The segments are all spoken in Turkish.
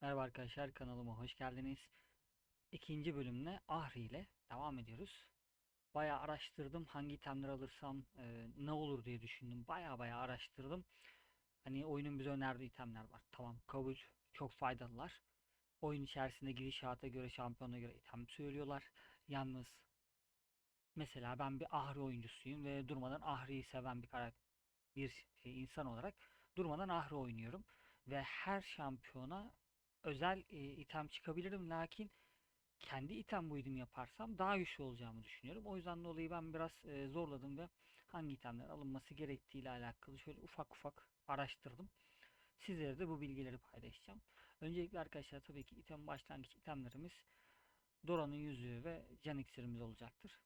Merhaba arkadaşlar kanalıma hoş geldiniz. İkinci bölümle Ahri ile devam ediyoruz. Bayağı araştırdım hangi itemleri alırsam e, ne olur diye düşündüm. Bayağı bayağı araştırdım. Hani oyunun bize önerdiği itemler var. Tamam kabul çok faydalılar. Oyun içerisinde gidişata göre şampiyona göre item söylüyorlar. Yalnız mesela ben bir Ahri oyuncusuyum ve durmadan Ahri'yi seven bir bir e, insan olarak durmadan Ahri oynuyorum ve her şampiyona özel e, item çıkabilirim lakin kendi item build'im yaparsam daha güçlü olacağımı düşünüyorum. O yüzden dolayı ben biraz e, zorladım ve hangi itemler alınması gerektiği ile alakalı şöyle ufak ufak araştırdım. Sizlere de bu bilgileri paylaşacağım. Öncelikle arkadaşlar tabii ki item başlangıç itemlerimiz Dora'nın yüzüğü ve can iksirimiz olacaktır.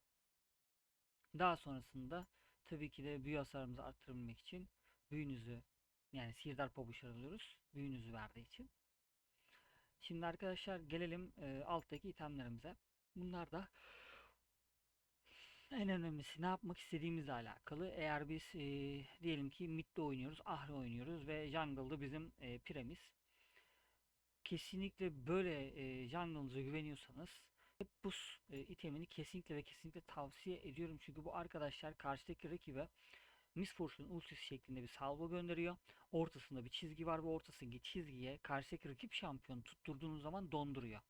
Daha sonrasında tabii ki de büyü hasarımızı arttırabilmek için büyünüzü yani sihirdar pabuçlar alıyoruz. Büyünüzü verdiği için. Şimdi arkadaşlar gelelim e, alttaki itemlerimize. Bunlar da en önemlisi ne yapmak istediğimizle alakalı. Eğer biz e, diyelim ki midde oynuyoruz, ahri oynuyoruz ve jungle'da bizim e, piremiz. Kesinlikle böyle e, jungle'ınıza güveniyorsanız bu e, itemini kesinlikle ve kesinlikle tavsiye ediyorum. Çünkü bu arkadaşlar karşıdaki rakibe Miss Fortune ultisi şeklinde bir salvo gönderiyor. Ortasında bir çizgi var ve ortasındaki çizgiye karşıdaki rakip şampiyonu tutturduğunuz zaman donduruyor.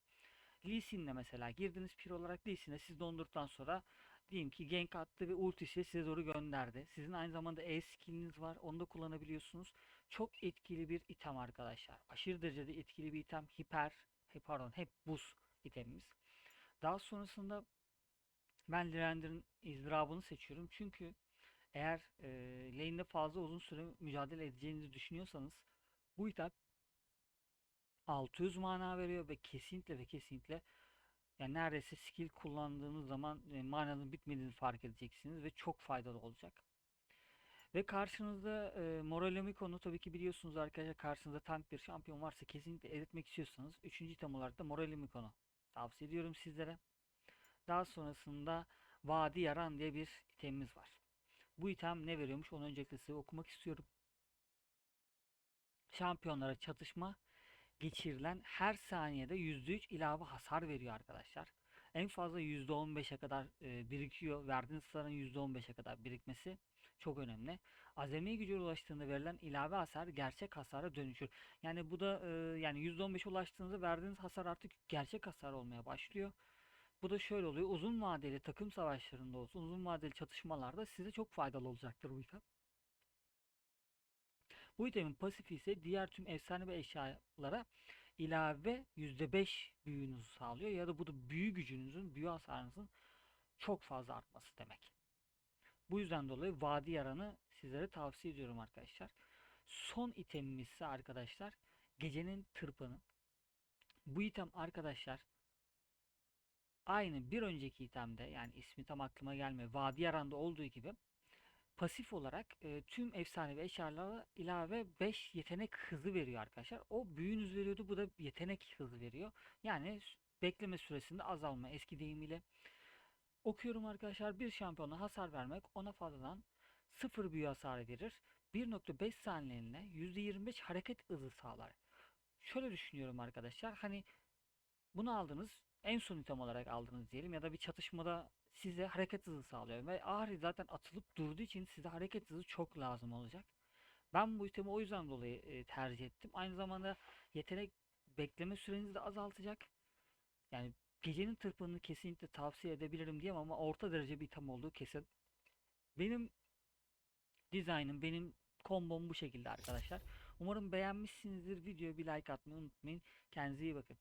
Lee Sin'le mesela girdiniz pir olarak Lee Sin'e siz dondurduktan sonra diyelim ki gank attı ve ultisiyle size doğru gönderdi. Sizin aynı zamanda E skilliniz var. Onu da kullanabiliyorsunuz. Çok etkili bir item arkadaşlar. Aşırı derecede etkili bir item. Hiper, pardon hep buz itemimiz. Daha sonrasında ben Lirander'ın izdırabını seçiyorum. Çünkü eğer e, lane'de fazla uzun süre mücadele edeceğinizi düşünüyorsanız bu item 600 mana veriyor ve kesinlikle ve kesinlikle yani neredeyse skill kullandığınız zaman e, mananın bitmediğini fark edeceksiniz ve çok faydalı olacak. Ve karşınızda e, Morelomiko'nu tabii ki biliyorsunuz arkadaşlar karşınızda tank bir şampiyon varsa kesinlikle eritmek istiyorsanız 3. item olarak da Morelomiko'nu tavsiye ediyorum sizlere. Daha sonrasında Vadi Yaran diye bir itemimiz var. Bu item ne veriyormuş onu öncelikle size okumak istiyorum. Şampiyonlara çatışma geçirilen her saniyede %3 ilave hasar veriyor arkadaşlar. En fazla %15'e kadar e, birikiyor. Verdiğiniz hasarın %15'e kadar birikmesi çok önemli. Azami gücü ulaştığında verilen ilave hasar gerçek hasara dönüşür. Yani bu da e, yani %15'e ulaştığınızda verdiğiniz hasar artık gerçek hasar olmaya başlıyor. Bu da şöyle oluyor. Uzun vadeli takım savaşlarında olsun, uzun vadeli çatışmalarda size çok faydalı olacaktır bu item. Bu itemin pasifi ise diğer tüm efsane ve eşyalara ilave %5 büyünüzü sağlıyor. Ya da bu da büyü gücünüzün, büyü hasarınızın çok fazla artması demek. Bu yüzden dolayı vadi yaranı sizlere tavsiye ediyorum arkadaşlar. Son itemimiz ise arkadaşlar gecenin tırpanı. Bu item arkadaşlar aynı bir önceki itemde yani ismi tam aklıma gelmiyor. Vadi Yaran'da olduğu gibi pasif olarak e, tüm efsane ve eşyalara ilave 5 yetenek hızı veriyor arkadaşlar. O büyünüz veriyordu. Bu da yetenek hızı veriyor. Yani bekleme süresinde azalma eski deyimiyle. Okuyorum arkadaşlar. Bir şampiyona hasar vermek ona fazladan 0 büyü hasarı verir. 1.5 saniyeliğine %25 hareket hızı sağlar. Şöyle düşünüyorum arkadaşlar. Hani bunu aldınız en son item olarak aldınız diyelim ya da bir çatışmada size hareket hızı sağlıyor ve Ahri zaten atılıp durduğu için size hareket hızı çok lazım olacak. Ben bu itemi o yüzden dolayı e, tercih ettim. Aynı zamanda yetenek bekleme sürenizi de azaltacak. Yani gecenin tırpanını kesinlikle tavsiye edebilirim diyemem ama orta derece bir item olduğu kesin. Benim dizaynım, benim kombom bu şekilde arkadaşlar. Umarım beğenmişsinizdir. Videoya bir like atmayı unutmayın. Kendinize iyi bakın.